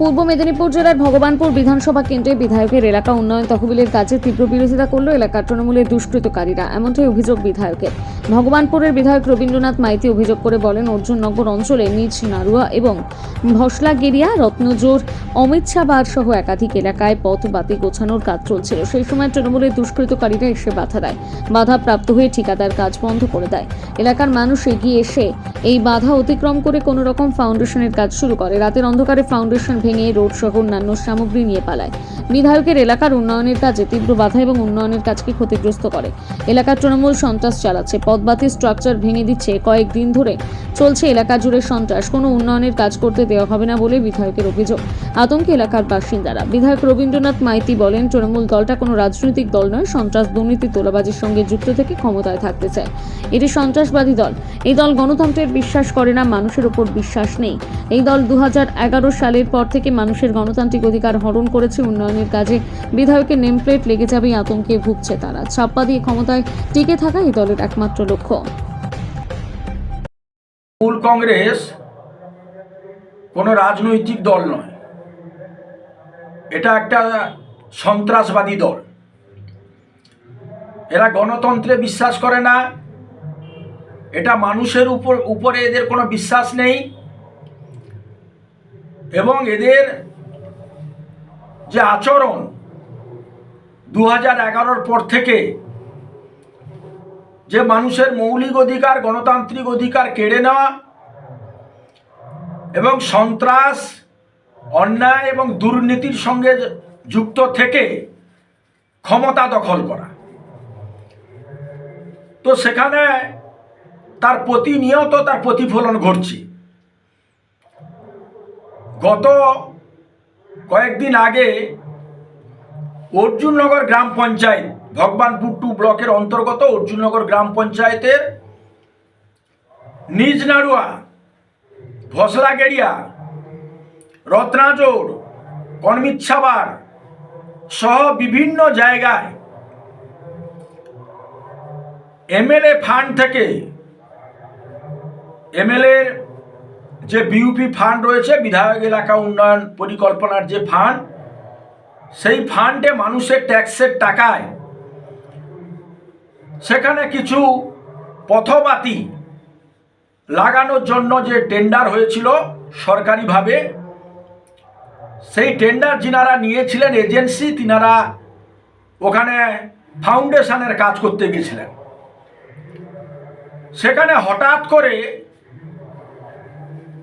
পূর্ব মেদিনীপুর জেলার ভগবানপুর বিধানসভা কেন্দ্রে বিধায়কের এলাকা উন্নয়ন তহবিলের কাজে তীব্র বিরোধিতা করল এলাকার তৃণমূলের দুষ্কৃতকারীরা, এমনটাই অভিযোগ বিধায়কের। ভগবানপুরের বিধায়ক রবীন্দ্রনাথ মাইতি অভিযোগ করে বলেন, অর্জুননগর অঞ্চলে নিজ নারুয়া এবং ভসলাগেরিয়া রত্নজোর, অমিত সাবার সহ একাধিক এলাকায় পথ বাতি গোছানোর কাজ চলছিল। সেই সময় তৃণমূলের দুষ্কৃতকারীরা এসে বাধা দেয়, বাধা প্রাপ্ত হয়ে ঠিকাদার কাজ বন্ধ করে দেয়। এলাকার মানুষ এগিয়ে এসে এই বাধা অতিক্রম করে কোনো রকম ফাউন্ডেশনের কাজ শুরু করে। রাতের অন্ধকারে ফাউন্ডেশন ভেঙে রোড সহ অন্যান্য সামগ্রী নিয়ে পালায়। বিধায়কের এলাকার উন্নয়নের কাজে তীব্র বাধা এবং উন্নয়নের কাজকে ক্ষতিগ্রস্ত করে। এলাকার তৃণমূল সন্ত্রাস চালাচ্ছে পদবাতি স্ট্রাকচার ভেঙে দিচ্ছে। কয়েকদিন ধরে চলছে এলাকা জুড়ে সন্ত্রাস। কোনো উন্নয়নের কাজ করতে দেওয়া হবে না বলে বিধায়কের অভিযোগ। আতঙ্কে এলাকার বাসিন্দারা। বিধায়ক রবীন্দ্রনাথ মাইতি বলেন, তৃণমূল দলটা কোনো রাজনৈতিক দল নয়, সন্ত্রাস দুর্নীতি তোলাবাজির সঙ্গে যুক্ত থেকে ক্ষমতায় থাকতে চায়। এটি সন্ত্রাসবাদী দল। এই দল গণতন্ত্রের বিশ্বাস করে না, মানুষের উপর বিশ্বাস নেই। এই দল দু হাজার এগারো সালের পর থেকে মানুষের গণতান্ত্রিক অধিকার হরণ করেছে উন্নয়নের কাজে। বিধায়কের নেমপ্লেট লেগে যাবেই আতঙ্কে ভুগছে তারা। ছাপ্পা দিয়ে ক্ষমতায় টিকে থাকা এই দলের একমাত্র লক্ষ্য। তৃণমূল কংগ্রেস কোনো রাজনৈতিক দল নয়। এটা একটা সন্ত্রাসবাদী দল। এরা গণতন্ত্রে বিশ্বাস করে না। এটা মানুষের উপর, উপরে এদের কোনো বিশ্বাস নেই। এবং এদের যে আচরণ দু হাজার পর থেকে যে মানুষের মৌলিক অধিকার, গণতান্ত্রিক অধিকার কেড়ে নেওয়া এবং সন্ত্রাস, অন্যায় এবং দুর্নীতির সঙ্গে যুক্ত থেকে ক্ষমতা দখল করা। তো সেখানে তার প্রতিনিয়ত তার প্রতিফলন ঘটছে। গত কয়েকদিন আগে অর্জুননগর গ্রাম পঞ্চায়েত, ভগবানপুর টু ব্লকের অন্তর্গত অর্জুননগর গ্রাম পঞ্চায়েতের নিজ নাড়ুয়া ভসলাগেরিয়া রত্নাজোর কর্মিচ্ছাবার সহ বিভিন্ন জায়গায় এমএলএ ফান্ড থেকে, এমএলএর যে বিউপি ফান্ড রয়েছে, বিধায়ক এলাকা উন্নয়ন পরিকল্পনার যে ফান্ড সেই ফান্ডে মানুষের ট্যাক্সের টাকায় সেখানে কিছু পথবাতি লাগানোর জন্য যে টেন্ডার হয়েছিল সরকারিভাবে, সেই টেন্ডার যিনারা নিয়েছিলেন এজেন্সি তিনারা ওখানে ফাউন্ডেশনের কাজ করতে গেছিলেন সেখানে হঠাৎ করে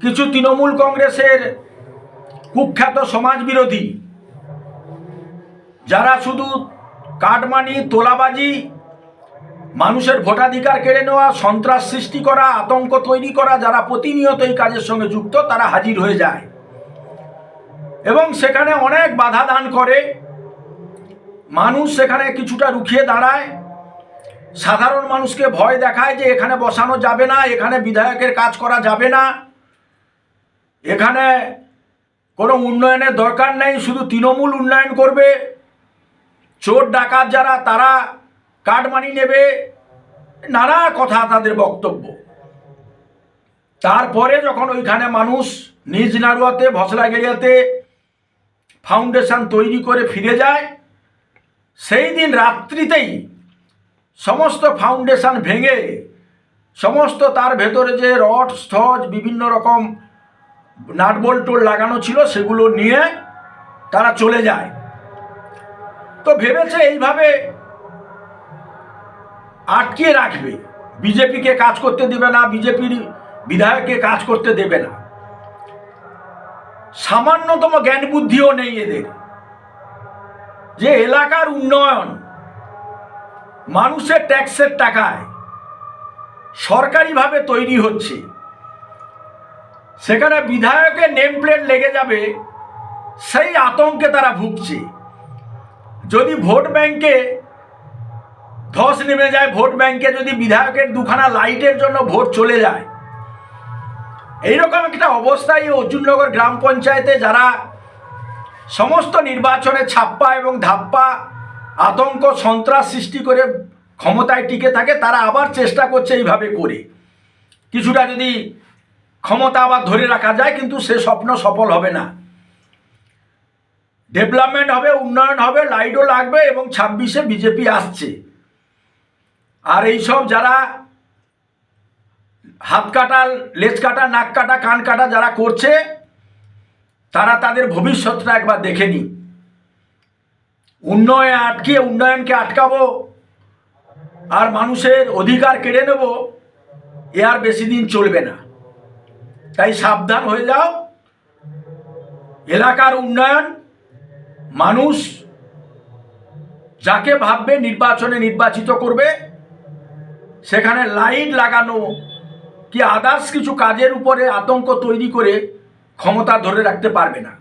কিছু তৃণমূল কংগ্রেসের কুখ্যাত সমাজবিরোধী, যারা শুধু কাটমানি, তোলাবাজি, মানুষের ভোটাধিকার কেড়ে নেওয়া, সন্ত্রাস সৃষ্টি করা, আতঙ্ক তৈরি করা, যারা প্রতিনিয়ত এই কাজের সঙ্গে যুক্ত, তারা হাজির হয়ে যায়। এবং সেখানে অনেক বাধা দান করে। মানুষ সেখানে কিছুটা রুখিয়ে দাঁড়ায়। সাধারণ মানুষকে ভয় দেখায় যে এখানে বসানো যাবে না, এখানে বিধায়কের কাজ করা যাবে না। এখানে কোনো উন্নয়নের দরকার নেই, শুধু তৃণমূল উন্নয়ন করবে। চোর, ডাকাত যারা, তারা কাটমানি নেবে। নানা কথা তাদের বক্তব্য। তারপরে যখন ওইখানে মানুষ নিজ নাড়ুয়াতে, ভসলাগেরিয়াতে ফাউন্ডেশন তৈরি করে ফিরে যায়, সেই দিন রাত্রিতেই সমস্ত ফাউন্ডেশন ভেঙে, সমস্ত তার ভেতরে যে রড স্থজ বিভিন্ন রকম নাটবল্টুল লাগানো ছিল, সেগুলো নিয়ে তারা চলে যায়। তো ভেবেছে এইভাবে আটকে রাখবে। বিজেপিকে কাজ করতে দেবে না, বিজেপির বিধায়ককে কাজ করতে দেবে না। সামান্যতম জ্ঞান বুদ্ধিও নেই এদের। যে এলাকার উন্নয়ন মানুষের ট্যাক্সের টাকায় সরকারিভাবে তৈরি হচ্ছে। সেখানে বিধায়কের নেম প্লেট লেগে যাবে, সেই আতঙ্কে তারা ভুগছে। যদি ভোট ব্যাংকে ধস নেমে যায়, ভোট ব্যাংকে যদি বিধায়কের দুখানা লাইটের জন্য ভোট চলে যায়, এইরকম একটা অবস্থায় এই অর্জুননগর গ্রাম পঞ্চায়েতে যারা সমস্ত নির্বাচনে ছাপ্পা এবং ধাপ্পা, আতঙ্ক, সন্ত্রাস সৃষ্টি করে ক্ষমতায় টিকে থাকে, তারা আবার চেষ্টা করছে এইভাবে করে। কিছুটা যদি ক্ষমতা আবার ধরে রাখা যায়, কিন্তু সে স্বপ্ন সফল হবে না। ডেভেলপমেন্ট হবে, উন্নয়ন হবে লাইটও লাগবে এবং ছাব্বিশে বিজেপি আসছে। আর এইসব যারা হাত কাটা, লেজ কাটা, নাক কাটা, কান কাটা যারা করছে, তারা তাদের ভবিষ্যৎটা একবার দেখে নি উন্নয়ন আটকিয়ে উন্নয়নকে আটকাবো, আর মানুষের অধিকার কেড়ে নেব, এ আর বেশি দিন চলবে না। তাই সাবধান হয়ে যাও। এলাকার উন্নয়ন, মানুষ যাকে ভাববে নির্বাচনে নির্বাচিত করবে, সেখানে লাইট লাগানো কি আদার্স কিছু কাজের উপরে আতঙ্ক তৈরি করে ক্ষমতা ধরে রাখতে পারবে না।